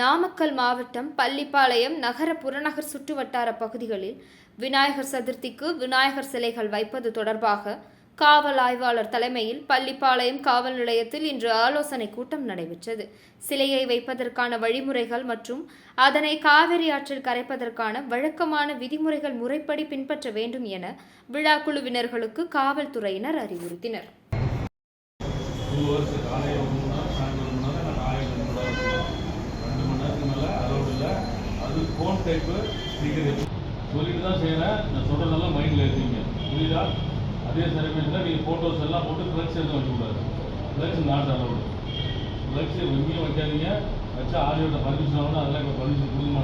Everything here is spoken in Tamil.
நாமக்கல் மாவட்டம் பள்ளிப்பாளையம் நகர புறநகர் சுற்றுவட்டார பகுதிகளில் விநாயகர் சதுர்த்திக்கு விநாயகர் சிலைகள் வைப்பது தொடர்பாக காவல் ஆய்வாளர் தலைமையில் பள்ளிப்பாளையம் காவல் நிலையத்தில் இன்று ஆலோசனை கூட்டம் நடைபெற்றது. சிலையை வைப்பதற்கான வழிமுறைகள் மற்றும் அதனை காவிரி ஆற்றில் கரைப்பதற்கான வழக்கமான விதிமுறைகள் முறைப்படி பின்பற்ற வேண்டும் என விழா குழுவினர்களுக்கு காவல்துறையினர் அறிவுறுத்தினர். டைப்பு ஸ்பீக்கர் சொல்லிட்டு தான் செய்கிறேன் நான் சொல்கிறதெல்லாம் மைண்டில் இருக்கீங்க. புரியுதா? அதே சர்வீஸில் நீங்கள் ஃபோட்டோஸ் எல்லாம் போட்டு ஃப்ளக்ஸ் எதுவும் வச்சுக்கூடாது. ஃப்ளக்ஸ் நாட் அலோடு ஃப்ளக்ஸ் எங்கேயும் வைக்காதீங்க. வச்சா ஆடியோட பர்மிஷன் ஆகணும். அதெல்லாம் இப்போ பர்மிஷன் கொடுங்க.